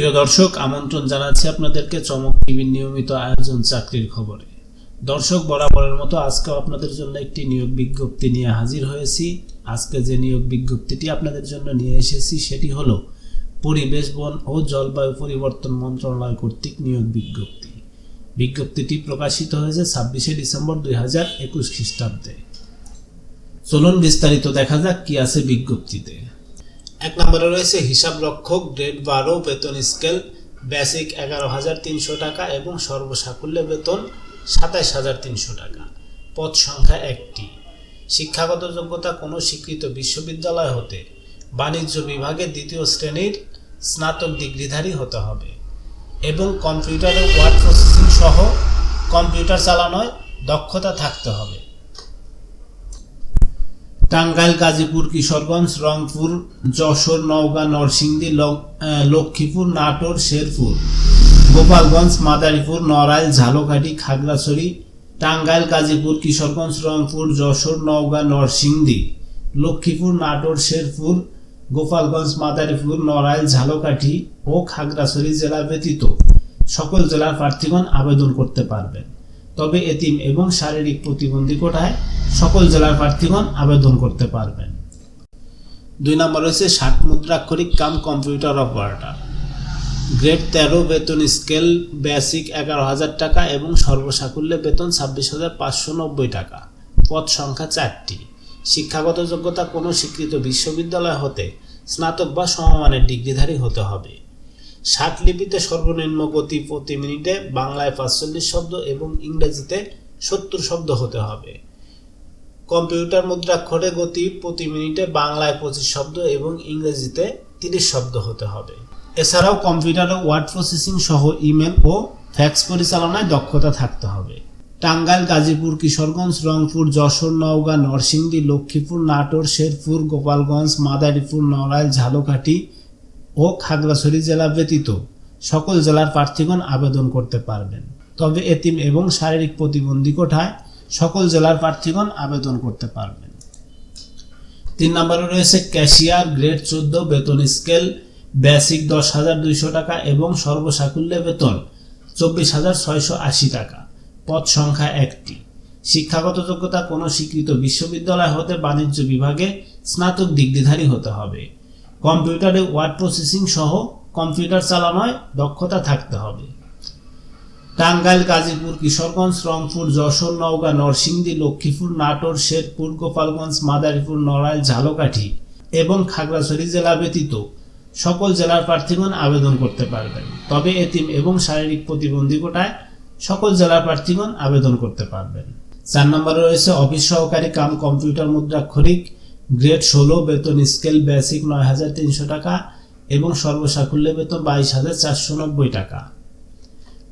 প্রিয় দর্শক, আমন্ত্রণ জানাচ্ছি আপনাদেরকে চমক টিভির নিয়মিত আয়োজন চাকরির খবরে। দর্শক, বরাবরের মতো আজকেও আপনাদের জন্য একটি নিয়োগ বিজ্ঞপ্তি নিয়ে হাজির হয়েছি। আজকে যে নিয়োগ বিজ্ঞপ্তিটি আপনাদের জন্য নিয়ে এসেছি, সেটি হলো পরিবেশ, বন ও জলবায়ু পরিবর্তন মন্ত্রণালয় কর্তৃক নিয়োগ বিজ্ঞপ্তি। বিজ্ঞপ্তিটি প্রকাশিত হয়েছে ছাব্বিশে ডিসেম্বর দুই হাজার একুশ খ্রিস্টাব্দে। চলুন বিস্তারিত দেখা যাক কি আছে বিজ্ঞপ্তিতে। এক নম্বরে রয়েছে হিসাব রক্ষক গ্রেড বারো, বেতন স্কেল, বেসিক এগারো হাজার তিনশো টাকা এবং সর্বসাকুল্য বেতন সাতাইশ হাজার তিনশো টাকা। পদ সংখ্যা একটি। শিক্ষাগত যোগ্যতা কোনো স্বীকৃত বিশ্ববিদ্যালয় হতে বাণিজ্য বিভাগে দ্বিতীয় শ্রেণির স্নাতক ডিগ্রিধারী হতে হবে এবং কম্পিউটারে ওয়ার্ড প্রসেসিং সহ কম্পিউটার চালানোয় দক্ষতা থাকতে হবে। টাঙ্গাইল, গাজীপুর, কিশোরগঞ্জ, রংপুর, যশোর, নওগাঁ, নরসিংদী লক্ষ্মীপুর, নাটোর, শেরপুর। গোপালগঞ্জ, মাদারীপুর, নড়াইল, ঝালকাঠি, খাগড়াছড়ি, টাঙ্গাইল, গাজীপুর, কিশোরগঞ্জ, রংপুর, যশোর, নওগাঁ, নরসিংদী। লক্ষ্মীপুর, নাটোর, শেরপুর, গোপালগঞ্জ, মাদারীপুর, নড়াইল, ঝালকাঠি ও খাগড়াছড়ি জেলা ব্যতীত সকল জেলার প্রার্থীগণ আবেদন করতে পারবেন। তবে এতিম এবং শারীরিক প্রতিবন্ধী কোটায় সকল জেলার প্রার্থীগণ আবেদন করতে পারবেন। দুই নম্বর রয়েছে ষাট মুদ্রাক্ষরিক কাম কম্পিউটার অপারেটর। গ্রেড তেরো বেতন স্কেল, বেসিক এগারো হাজার টাকা এবং সর্বসাকুল্যে বেতন ছাব্বিশ হাজার পাঁচশো নব্বই টাকা। পদ সংখ্যা চারটি। শিক্ষাগত যোগ্যতা কোনো স্বীকৃত বিশ্ববিদ্যালয় হতে স্নাতক বা সমমানের ডিগ্রিধারী হতে হবে। লিপিতে সর্বনিম্ন গতি প্রতি মিনিটে বাংলায় পাঁচচল্লিশ শব্দ এবং ইংরেজিতে সত্তর শব্দ হতে হবে। কম্পিউটার মুদ্রাক্ষরে গতি প্রতি মিনিটে বাংলায় পঁচিশ শব্দ এবং ইংরেজিতে তিরিশ শব্দ হতে হবে। এছাড়াও কম্পিউটারে ওয়ার্ড প্রসেসিং সহ ইমেল ও ফ্যাক্স পরিচালনায় দক্ষতা থাকতে হবে। টাঙ্গাইল, গাজীপুর, কিশোরগঞ্জ, রংপুর, যশোর, নওগাঁ, নরসিংদী, লক্ষ্মীপুর, নাটোর, শেরপুর, গোপালগঞ্জ, মাদারীপুর, নড়াইল, ঝালকাঠি ও খাগড়াছড়ি জেলা ব্যতীত সকল জেলার প্রার্থীগণ আবেদন করতে পারবেন। তবে এতিম এবং শারীরিক প্রতিবন্ধী কোঠায় সকল জেলার প্রার্থীগণ আবেদন করতে পারবেন। তিন নম্বরে রয়েছে ক্যাশিয়ার গ্রেড চোদ্দ বেতন স্কেল, বেসিক দশ হাজার দুইশো টাকা এবং সর্বসাকুল্যে বেতন চব্বিশ হাজার ছয়শো আশি টাকা। পদ সংখ্যা একটি। শিক্ষাগত যোগ্যতা কোনো স্বীকৃত বিশ্ববিদ্যালয় হতে বাণিজ্য বিভাগে স্নাতক ডিগ্রিধারী হতে হবে। কম্পিউটারে ওয়ার্ড প্রসেসিং সহ কম্পিউটার চালানোয় দক্ষতা থাকতে হবে। টাঙ্গাইল, গাজীপুর, কিশোরগঞ্জ, রংপুর, যশোর, নওগাঁ, নরসিংদী, লক্ষ্মীপুর, নাটোর, শেরপুর, গোপালগঞ্জ, মাদারীপুর, নড়াইল, ঝালকাঠি এবং খাগড়াছড়ি জেলা ব্যতীত সকল জেলার প্রার্থীগণ আবেদন করতে পারবেন। তবে এতিম এবং শারীরিক প্রতিবন্ধী কোটায় সকল জেলার প্রার্থীগণ আবেদন করতে পারবেন। চার নম্বরে রয়েছে অফিস সহকারী কাম কম্পিউটার মুদ্রাক্ষরিক গ্রেড ষোলো, বেতন স্কেল বেসিক নয় হাজার তিনশো টাকা এবং সর্বসাকুল্য বেতন বাইশ হাজার চারশো নব্বই টাকা।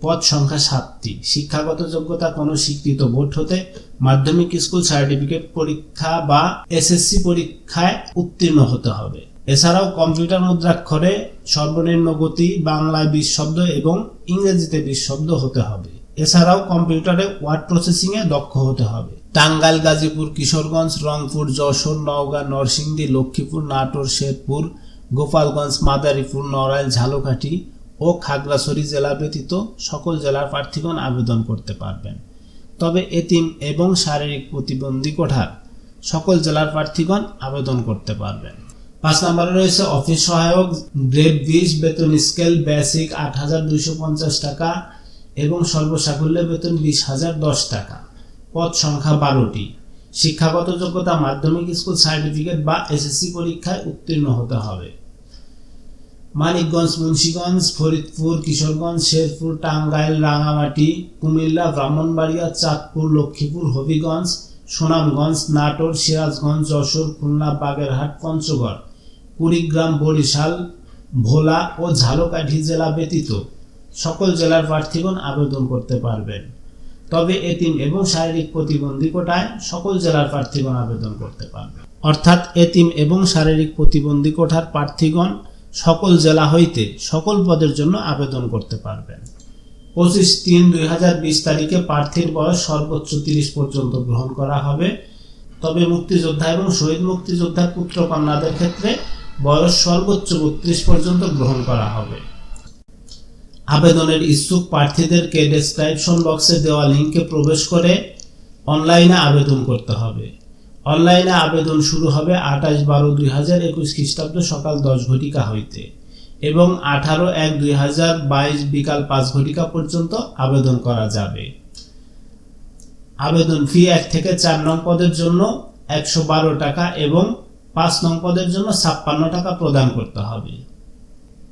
পদ সংখ্যা সাতটি। শিক্ষাগত যোগ্যতা কোনো স্বীকৃত বোর্ড হতে মাধ্যমিক স্কুল সার্টিফিকেট পরীক্ষা বা এসএসসি পরীক্ষায় উত্তীর্ণ হতে হবে। এছাড়াও কম্পিউটার মুদ্রাক্ষরে সর্বনিম্ন গতি বাংলায় বিশ শব্দ এবং ইংরেজিতে বিশ শব্দ হতে হবে। এছাড়াও কম্পিউটারে ওয়ার্ড প্রসেসিং এ দক্ষ হতে হবে। টাঙ্গাইল, গাজীপুর, কিশোরগঞ্জ, রংপুর, যশোর, নওগাঁ, নরসিংদী, লক্ষ্মীপুর, নাটোর, শেরপুর, গোপালগঞ্জ, মাদারীপুর, নড়াইল, ঝালকাঠি ও খাগড়াছড়ি জেলা ব্যতীত সকল জেলার প্রার্থীগণ আবেদন করতে পারবেন। তবে এতিম এবং শারীরিক প্রতিবন্ধী কোঠার সকল জেলার প্রার্থীগণ আবেদন করতে পারবেন। পাঁচ নম্বরে রয়েছে অফিস সহায়ক, গ্রেড বিশ, বেতন স্কেল, বেসিক আট হাজার দুইশো পঞ্চাশ টাকা এবং সর্বসাকুল্য বেতন বিশ হাজার দশ টাকা। পদ সংখ্যা বারোটি। শিক্ষাগত যোগ্যতা মাধ্যমিক স্কুল সার্টিফিকেট বা এসএসসি পরীক্ষায় উত্তীর্ণ হতে হবে। মানিকগঞ্জ, মুন্সীগঞ্জ, ফরিদপুর, কিশোরগঞ্জ, শেরপুর, টাঙ্গাইল, রাঙামাটি, কুমিল্লা, ব্রাহ্মণবাড়িয়া, চাঁদপুর, লক্ষ্মীপুর, হবিগঞ্জ, সুনামগঞ্জ, নাটোর, সিরাজগঞ্জ, যশোর, খুলনা, বাগেরহাট, পঞ্চগড়, কুড়িগ্রাম, বরিশাল, ভোলা ও ঝালকাঠি জেলা ব্যতীত। সকল জেলার প্রার্থীগণ আবেদন করতে পারবেন। তবে এতিম এবং শারীরিক প্রতিবন্ধী কোটায় সকল জেলার প্রার্থীগণ আবেদন করতে পারবেন। অর্থাৎ এতিম এবং শারীরিক প্রতিবন্ধী কোঠার প্রার্থীগণ সকল জেলা হইতে সকল পদের জন্য আবেদন করতে পারবেন। পঁচিশ তিন দুই হাজার বিশ তারিখে প্রার্থীর বয়স সর্বোচ্চ তিরিশ পর্যন্ত গ্রহণ করা হবে। তবে মুক্তিযোদ্ধা এবং শহীদ মুক্তিযোদ্ধার পুত্র কন্যাদের ক্ষেত্রে বয়স সর্বোচ্চ বত্রিশ পর্যন্ত গ্রহণ করা হবে। আবেদনের ইচ্ছুক প্রার্থীদেরকে ডেসক্রিপশন বক্সে দেওয়া লিঙ্কে প্রবেশ করে অনলাইনে আবেদন করতে হবে। অনলাইনে আবেদন শুরু হবে আঠাশ বারো দুই হাজার একুশ খ্রিস্টাব্দ সকাল দশ ঘটিকা হইতে এবং আঠারো এক দুই হাজার বাইশ বিকাল পাঁচ ঘটিকা পর্যন্ত আবেদন করা যাবে। আবেদন ফি এক থেকে চার নং পদের জন্য একশো বারো টাকা এবং পাঁচ নং পদের জন্য ছাপ্পান্ন টাকা প্রদান করতে হবে।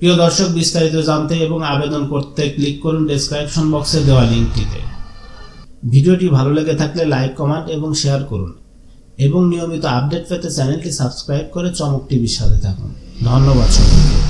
প্রিয় দর্শক, বিস্তারিত জানতে এবং আবেদন করতে ক্লিক করুন ডেসক্রিপশন বক্সে দেওয়া লিঙ্কটিতে। ভিডিওটি ভালো লেগে থাকলে লাইক, কমেন্ট এবং শেয়ার করুন এবং নিয়মিত আপডেট পেতে চ্যানেলটি সাবস্ক্রাইব করে চমক টিভির সাথে থাকুন। ধন্যবাদ সকলকে